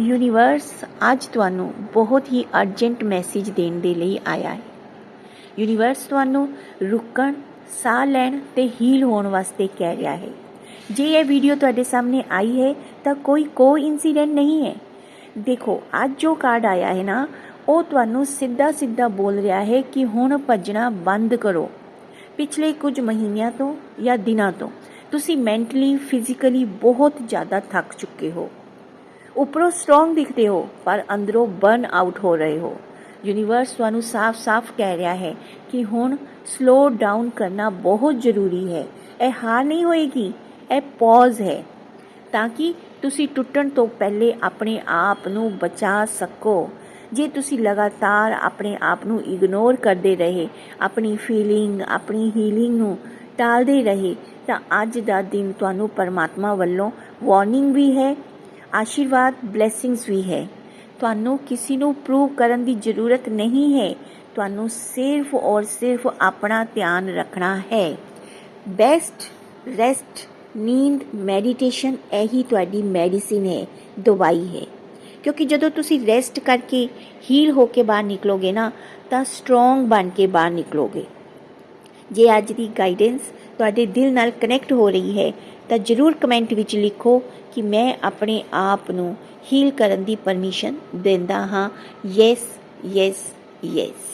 Universe ਅੱਜ ਤੁਹਾਨੂੰ ਬਹੁਤ ਹੀ ਅਰਜੈਂਟ ਮੈਸੇਜ ਦੇਣ ਦੇ ਲਈ ਆਇਆ ਹੈ। ਯੂਨੀਵਰਸ ਤੁਹਾਨੂੰ ਰੁਕਣ, ਸਾਹ ਲੈਣ ਤੇ ਹੀਲ ਹੋਣ ਵਾਸਤੇ ਕਹਿ ਰਿਹਾ ਹੈ। ਜੇ ਇਹ ਵੀਡੀਓ ਤੁਹਾਡੇ ਸਾਹਮਣੇ ਆਈ ਹੈ, ਤਾਂ ਕੋਈ ਕੋ ਇਨਸੀਡੈਂਟ ਨਹੀਂ ਹੈ। ਦੇਖੋ, ਅੱਜ ਜੋ ਕਾਰਡ ਆਇਆ ਹੈ ਨਾ, ਉਹ ਤੁਹਾਨੂੰ ਸਿੱਧਾ ਸਿੱਧਾ ਬੋਲ ਰਿਹਾ ਹੈ ਕਿ ਹੁਣ ਭੱਜਣਾ ਬੰਦ ਕਰੋ। ਪਿਛਲੇ ਕੁਝ ਮਹੀਨਿਆਂ ਤੋਂ ਜਾਂ ਦਿਨਾਂ ਤੋਂ, ਤੁਸੀਂ ਮੈਂਟਲੀ ਫਿਜ਼ੀਕਲੀ ਬਹੁਤ ਜ਼ਿਆਦਾ ਥੱਕ ਚੁੱਕੇ ਹੋ। ਉੱਪਰੋਂ ਸਟਰੋਂਗ ਦਿਖਦੇ ਹੋ ਪਰ ਅੰਦਰੋਂ ਬਰਨ ਆਊਟ ਹੋ ਰਹੇ ਹੋ ਯੂਨੀਵਰਸ ਤੁਹਾਨੂੰ ਸਾਫ਼-ਸਾਫ਼ ਕਹਿ ਰਿਹਾ ਹੈ ਕਿ ਹੁਣ ਸਲੋ ਡਾਊਨ ਕਰਨਾ ਬਹੁਤ ਜ਼ਰੂਰੀ ਹੈ ਇਹ ਹਾਰ ਨਹੀਂ ਹੋਏਗੀ ਇਹ ਪੌਜ਼ ਹੈ ਤਾਂ ਕਿ ਤੁਸੀਂ ਟੁੱਟਣ ਤੋਂ ਪਹਿਲੇ ਆਪਣੇ ਆਪ ਨੂੰ ਬਚਾ ਸਕੋ ਜੇ ਤੁਸੀਂ ਲਗਾਤਾਰ ਆਪਣੇ ਆਪ ਨੂੰ ਇਗਨੋਰ ਕਰਦੇ ਰਹੇ ਆਪਣੀ ਫੀਲਿੰਗ ਆਪਣੀ ਹੀਲਿੰਗ ਨੂੰ ਟਾਲਦੇ ਰਹੇ ਤਾਂ ਅੱਜ ਦਾ ਦਿਨ ਤੁਹਾਨੂੰ ਪਰਮਾਤਮਾ ਵੱਲੋਂ ਵਾਰਨਿੰਗ ਵੀ ਹੈ ਆਸ਼ੀਰਵਾਦ ਬਲੇਸਿੰਗਸ ਵੀ ਹੈ ਤੁਹਾਨੂੰ ਕਿਸੇ ਨੂੰ ਪ੍ਰੂਵ ਕਰਨ ਦੀ ਜ਼ਰੂਰਤ ਨਹੀਂ ਹੈ ਤੁਹਾਨੂੰ ਸਿਰਫ ਔਰ ਸਿਰਫ ਆਪਣਾ ਧਿਆਨ ਰੱਖਣਾ ਹੈ ਬੈਸਟ ਰੈਸਟ ਨੀਂਦ ਮੈਡੀਟੇਸ਼ਨ ਇਹੀ ਤੁਹਾਡੀ ਮੈਡੀਸਿਨ ਹੈ ਦਵਾਈ ਹੈ ਕਿਉਂਕਿ ਜਦੋਂ ਤੁਸੀਂ ਰੈਸਟ ਕਰਕੇ ਹੀਲ ਹੋ ਕੇ ਬਾਹਰ ਨਿਕਲੋਗੇ ਨਾ ਤਾਂ ਸਟਰੋਂਗ ਬਣ ਕੇ ਬਾਹਰ ਨਿਕਲੋਗੇ ਜੇ ਅੱਜ ਦੀ ਗਾਈਡੈਂਸ ਤੁਹਾਡੇ ਦਿਲ ਨਾਲ ਕਨੈਕਟ ਹੋ ਰਹੀ ਹੈ, ਤਾਂ ਜਰੂਰ ਕਮੈਂਟ ਵਿੱਚ ਲਿਖੋ ਕਿ ਮੈਂ ਆਪਣੇ ਆਪ ਨੂੰ ਹੀਲ ਕਰਨ ਦੀ ਪਰਮਿਸ਼ਨ ਦਿੰਦਾ ਹਾਂ। Yes yes yes